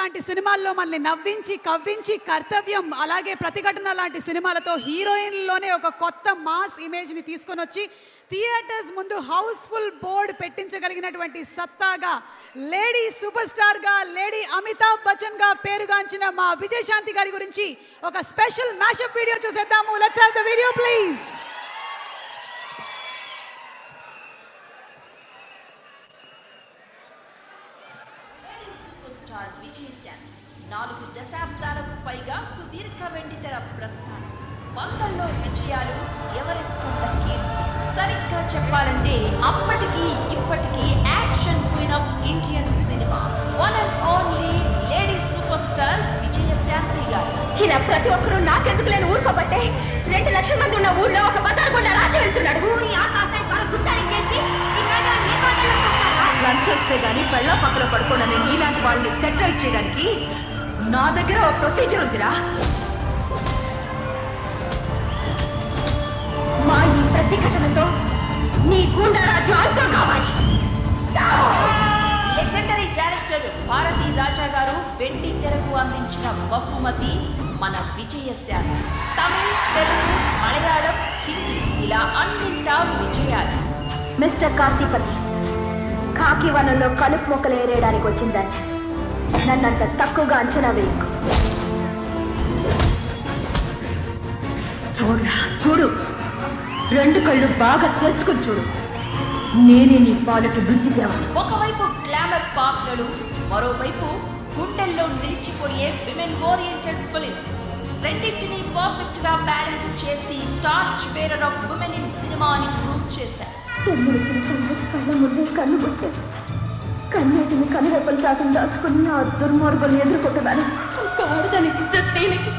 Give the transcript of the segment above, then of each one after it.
లాంటి సినిమాల్లో మనల్ని నవ్వించి కవ్వించి కర్తవ్యం అలాగే ప్రతిఘటన లాంటి సినిమాలతో హీరోయిన్లోనే ఒక కొత్త మాస్ ఇమేజ్ని తీసుకొని వచ్చి థియేటర్స్ ముందు హౌస్ఫుల్ బోర్డ్ పెట్టించగలిగినటువంటి సత్తాగా లేడీ సూపర్ స్టార్గా లేడీ అమితాబ్ బచ్చన్గా పేరుగాంచిన మా విజయశాంతి గారి గురించి ఒక స్పెషల్ మ్యాషప్ వీడియో చూసేద్దాము. Let's have the video please super star Vijayashanti నాలుగు దశాబ్దాలకు పైగా సుదీర్ఘ వెండితెర ప్రస్థానం. వందల్లో విజయాలు ఎవరెస్ట్ కీర్తి సరిగ్గా చెప్పాలంటే అప్పటికి ఇప్పటికీ action queen of Indian cinema. One and only lady super star Vijayashanti గారు. ఇలా ప్రతి ఒక్కరూ నాకెందుకు లేని పెళ్ళ పక్కన పడుకోనని నీలాంటి వాళ్ళని సెటిల్ చేయడానికి నా దగ్గర ఒక ప్రొసీజర్ ఉందిరా. మా ఈ ప్రతిఘటనతో నీ గుండా రాజ్యం అంతం కావాలి లెజెండరీ డైరెక్టర్ భారతీ రాజా గారు వెండి తెరకు అందించిన బహుమతి మన విజయశాంతి తమిళ్ తెలుగు మలయాళం హిందీ ఇలా అన్నింటా విజయాలు. మిస్టర్ కాశీపతి కాకి వనంలో కలుపు మొక్కలు ఏరేయడానికి వచ్చిందని. నన్నంత తక్కువగా అంచనా వేయకు. చూడరా చూడు. రెండు కళ్ళు బాగా తెచ్చుకుని చూడు. నేనే నీ పాలకి బుద్ధి ఒకవైపు గ్లామర్ పాత్రలు మరోవైపు గుండెల్లో నిలిచిపోయే విమెన్ ఓరియంటెడ్ ఫిలిమ్స్. రెండింటిని పర్ఫెక్ట్గా బ్యాలెన్స్ చేసి torch bearer of women in సినిమాని ప్రూవ్ చేశారు. చెల్లెలు చిన్న కళ్ళ ముందే కన్ను పుట్టే కన్నీటిని కనురెప్పలు శాతం దాచుకుని ఆ దుర్మార్గులు ఎదుర్కొంటున్నాను. ఒక ఆడదానికి దీనికి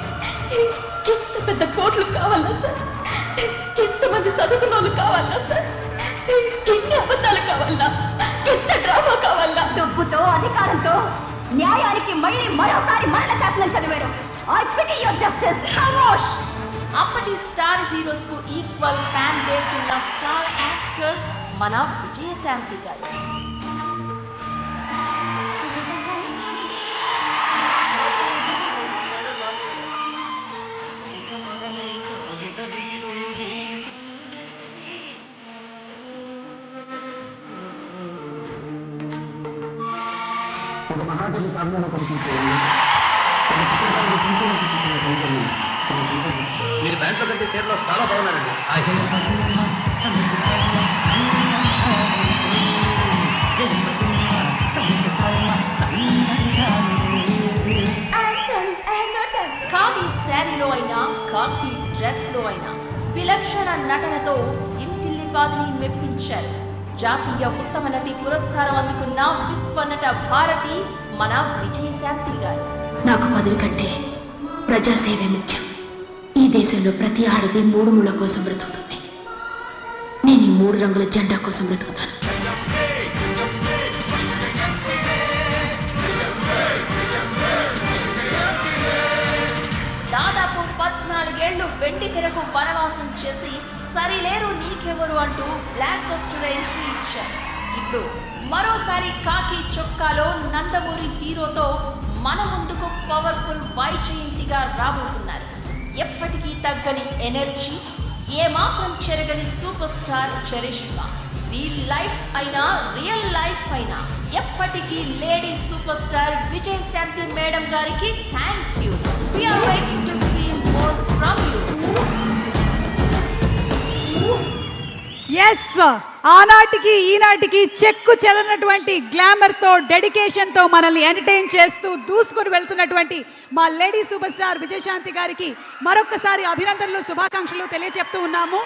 ఎంత పెద్ద కోట్లు కావాలా సార్? ఎంతమంది చదువుకున్న వాళ్ళు కావాలా సార్? ఎన్ని అబద్ధాలు కావాలా? ఎంత డ్రామా కావాలా? డబ్బుతో అధికారంతో న్యాయానికి మళ్ళీ మరోసారి మరణ శాసనం చదివారు. ఐ పిటి యువర్ జస్టిస్ ఖమోష్ అప్పటి స్టార్ హీరోస్ కు ఈక్వల్ ఫ్యాన్ బేస్ ఉన్న స్టార్ యాక్ట్రెస్ మన విజయశాంతి గారు ఒక మహాకవి కావ్యాన్ని కనిపించేది ఒక పుస్తకాన్ని చింతన చూపించిన కవితలు మీరు బ్యాంక్ కంటే షేర్లో చాలా బాగున్నారండి. ఖాళీ శారీలో అయినా కాఫీ డ్రెస్లో అయినా విలక్షణ నటనతో ఇంటిల్లిపాదిని మెప్పించారు. జాతీయ ఉత్తమ నటి పురస్కారం అందుకున్న విశ్వనట భారతి మన విజయశాంతి గారు. నాకు పదవి కంటే ప్రజాసేవే ముఖ్యం. దేశంలో ప్రతి ఆడది మూడు ముళ్ళ కోసం బ్రతుకుతుంది. నేను ఈ మూడు రంగుల జెండా కోసం బ్రతుకుతాను. దాదాపు పద్నాలుగేళ్ళు వెండి తెరకు వనవాసం చేసి సరిలేరు నీకెవరు అంటూ బ్లాక్ కోస్టర్ ఎంట్రీ ఇచ్చారు ఇప్పుడు మరోసారి కాకి చొక్కాలో నందమూరి హీరోతో మన ముందుకు పవర్ఫుల్ వైజయంతిగా రాబోతున్నారు. ఎప్పటికీ తగ్గని ఎనర్జీ ఏమాత్రం చెరగని super star charisma. Reel life అయినా రియల్ లైఫ్ అయినా ఎప్పటికీ lady super star Vijayashanti madam గారికి thank you we're waiting to see more from you yes ఆనాటికి ఈనాటికి చెక్కు చెదనటువంటి గ్లామర్తో డెడికేషన్తో మనల్ని ఎంటర్టైన్ చేస్తూ దూసుకొని వెళ్తున్నటువంటి మా లేడీ సూపర్ స్టార్ విజయశాంతి గారికి మరొక్కసారి అభినందనలు శుభాకాంక్షలు తెలియజెప్తూ ఉన్నాము.